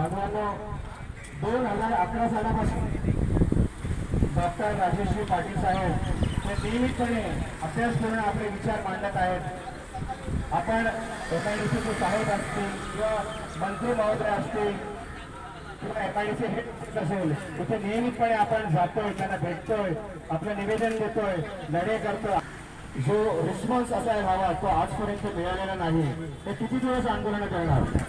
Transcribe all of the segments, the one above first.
बांधवांनो दोन हजार अकरा सालापासून डॉक्टर राजेश्री पाटील साहेब हे नियमितपणे अभ्यास करून आपले विचार मांडत आहेत. आपण एमआयडीसीचे साहेब असतील किंवा मंत्री महोदय असतील किंवा F I D C head असेल इथे नियमितपणे आपण जातोय त्यांना भेटतोय आपलं निवेदन देतोय लढे करतोय. जो रिस्पॉन्स असा आहे हवा तो आजपर्यंत मिळालेला नाही. हे किती दिवस आंदोलन करणार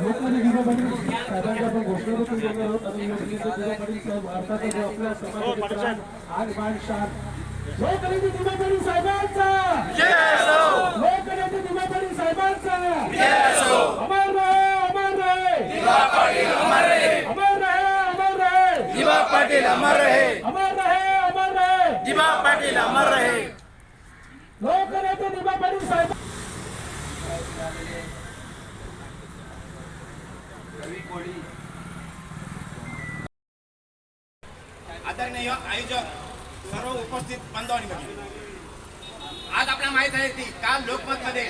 लोकमान्य विभा पाटील साहेबांच्या आपण घोषणापत्र बोलणार आहोत आणि योजनेचे विभा पाटील साहेब भारताचा जो आपल्या समाजाचे प्राण आग बाण शान लोकनेते विभा साहेबांचा लोकनेते विभा पाटील साहेबांचा अमर रहे अमर रहे अमर रहे अमर रहे दिवा पाटील अमर रहे अमर रहे अमर रहे दिवा पाटील अमर रहे लोकनेते विभा पाटील कोळी आदरणीय आयोजक सर्व उपस्थित बांधवांनी आज आपल्याला माहीत आहे की काल लोकमत मध्ये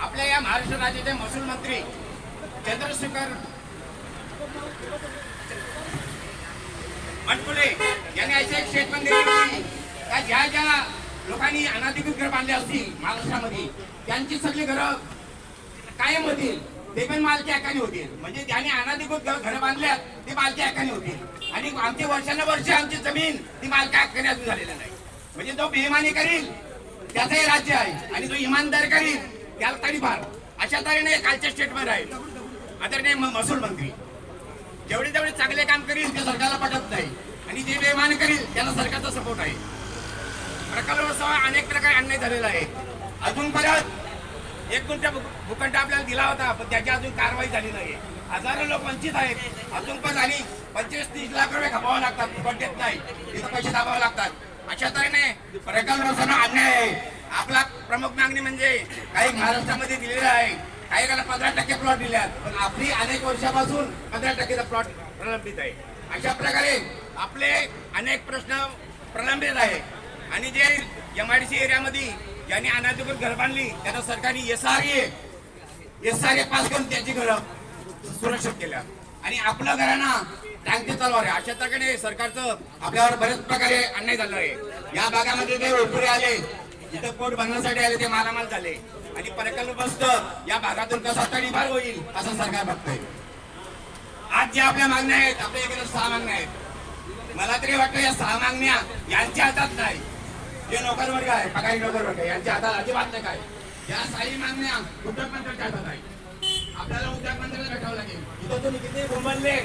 आपल्या या महाराष्ट्र राज्याचे महसूल मंत्री चंद्रशेखर मनकुले यांनी अशी एक स्टेटमेंट दिली होती का ज्या ज्या लोकांनी अनाधिकृत घर बांधले असतील महाराष्ट्रामध्ये त्यांची सगळी घरं कायम होतील. ते पण मालकी हक्काने होतील. म्हणजे ज्यांनी अनाधिकृत घर बांधल्यात ते मालकी हक्काने होतील. आणि आमची वर्षानुवर्ष आमची जमीन ती मालका हक्काने अजून झालेली नाही. म्हणजे जो बेमानी करील त्याचंही राज्य आहे आणि जो इमानदार करील त्याला तडीपार अशा तऱ्हेने कालचे स्टेटमेंट आहे आदरणीय महसूल मंत्री जेवढे जेवढे चांगले काम करील ते सरकारला पटत नाही. आणि जे बेमान करील त्याला सरकारचा सपोर्ट आहे. प्रकल्पासह अनेक प्रकारे अन्याय झालेला आहे. अजून परत एक गुंठा भूखंड आपल्याला दिला होता पण त्याची अजून कारवाई झाली नाही हजारो लोक वंचित आहेत. अजून पण आणि पंचवीस तीस लाख रुपये खपावे लागतात. फुकट देत नाही. तिथं पैसे दाबावे लागतात. अशा तऱ्हेने प्रकल्पासह अन्याय आहे. आपला प्रमुख मागणी म्हणजे काही महाराष्ट्रामध्ये दिलेला आहे. काही काला पंधरा टक्के प्लॉट दिल्यात. पण आपली अनेक वर्षापासून पंधरा टक्केचा प्लॉट प्रलंबित आहे. अशा प्रकारे आपले अनेक प्रश्न प्रलंबित आहे आणि जे एम आय डी सी एरियामध्ये ज्यांनी अनाधिकृत घर बांधली त्यांना सरकारने S R A S R A pass करून त्यांची घरं सुरक्षित केल्या. आणि आपल्या घरांना टांगते चालू आहे. अशा प्रकारे सरकारचं आपल्यावर बऱ्याच प्रकारे अन्याय झाला आहे. या भागामध्ये जे उपरे आले इथं कोट बांधण्यासाठी आले ते मारामाल झाले. आणि प्रकल्पस्त या भागातून कसा तडीपार होईल असं सरकार बघतंय. आज ज्या आपल्या मागण्या आहेत आपल्या इकडे सहा मागण्या आहेत. मला तरी वाटतं या सहा मागण्या यांच्या हातात नाही. जे नोकर वर्ग आहे पगारी नोकर वर्ग आहे, यांच्या हातात अजिबात नाही काय. या साई मागण्या कुठं पण त्यांच्या हातात आहे आपल्याला भेटावं लागेल. इथं तुम्ही किती बोंबलले?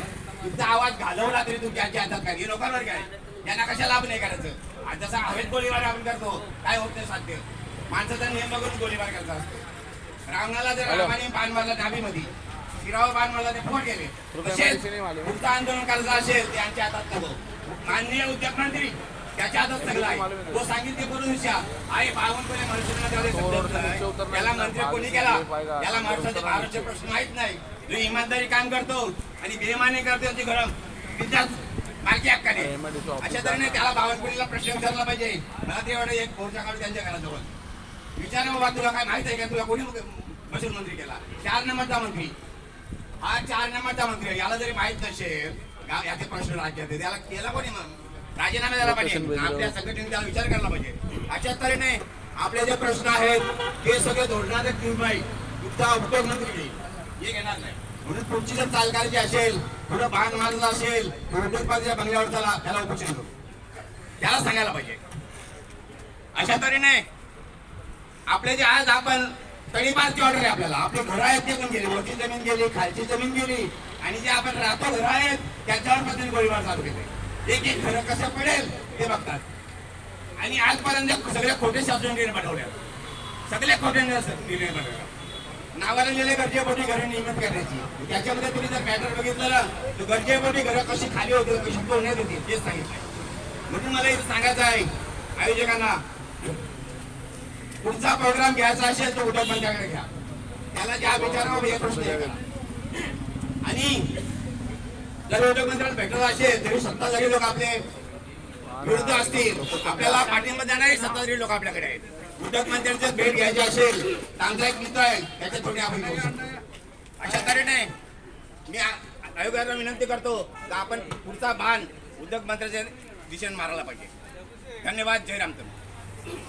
तुमचा आवाज घालवला तरी तुमच्या हातात काय? हे नोकर वर्ग आहे यांना कशा लाभ नाही करायचं? आज जसा हवेत गोळीबार आपण करतो काय होत नाही साध्य. माणसाचा नियम बघून गोळीबार करता असतो रावणाला जर रामाने बाण मारला नाभीमध्ये शिरावर बाण मारला ते फुकट गेले. तसेच पुढचं आंदोलन करायचं असेल ते यांच्या हातात माननीय उद्योग मंत्री त्याच्या हातात सगळं आहे. तो सांगितले ते करून विषया आहे बावनपणे त्याला मंत्री कोणी केला? त्याला महाराष्ट्राचे महाराष्ट्र प्रश्न माहीत नाही. जो इमानदारी काम करतो आणि बेमाने करतो घरं विद्याच मालकी हक्काने. अशा तऱ्हेने त्याला बावनकुळीला प्रश्न विचारला पाहिजे. मला ते वाटतं एक मोर्चा काढून त्यांच्या घराजवळ. विचारा बाबा तुला काय माहीत आहे का? तुला कोणी महसूल मंत्री केला? चार नंबरचा मंत्री. हा चार नंबरचा मंत्री. याला जरी माहीत नसेल याचे प्रश्न राज्यात त्याला केला कोणी मग? राजीनामा द्यायला पाहिजे. आपल्या संघटनेने त्याला विचार करायला पाहिजे. अशा तऱ्हेने आपले जे प्रश्न आहेत ते सगळे धोरणाचे निर्णय तुमचा उद्योग मंत्री घेईल. हे घेणार नाही. म्हणून पुढची जर चाल करायची असेल थोडं बाण मारलं असेल उद्योगपतीच्या बंगल्यावर त्याला त्याला उपोषण करू. त्याला सांगायला पाहिजे. अशा तऱ्हेने आपले जे आज आपण तळीबारची ऑर्डर आहे आपल्याला आपले घर आहेत ते पण गेले वरची जमीन गेली खालची जमीन गेली आणि जे आपण राहतो घर आहेत त्याच्यावर पद्धतीने गोळीबार चालू केले. एक एक घर कसं पडेल ते बघतात. आणि आजपर्यंत सगळे खोटे शास्त्र निर्णय पाठवल्या सगळे खोटे निर्णय नावाला लिहिले गरजेपोटी घरं नियमित करायची. त्याच्यामध्ये तुम्ही जर मॅटर बघितलं ना तर गरजेपोटी घरं कशी खाली होती कशी तोडण्यात होती तेच सांगितलंय म्हणून मला इथं सांगायचं आहे आयोजकांना पुढचा प्रोग्राम घ्यायचा असेल तर उद्या पंचाकडे घ्या त्याला ज्या विचारावर हे प्रश्न आणि जर उद्योग मंत्र्याला भेटत असेल तरी सत्ताधारी लोक आपले विरुद्ध असतील. आपल्याला पाठिंबा देणारे सत्ताधारी लोक आपल्याकडे आहेत. उद्योगमंत्र्यांचं भेट घ्यायची असेल तर आमचा एक मित्र आहे त्याच्या थोडी आपण अशा तऱ्हेने मी आयोगाला विनंती करतो तर आपण पुढचा उद्योग उद्योगमंत्र्याच्या दिशेने मारायला पाहिजे. धन्यवाद. जय तुम्ही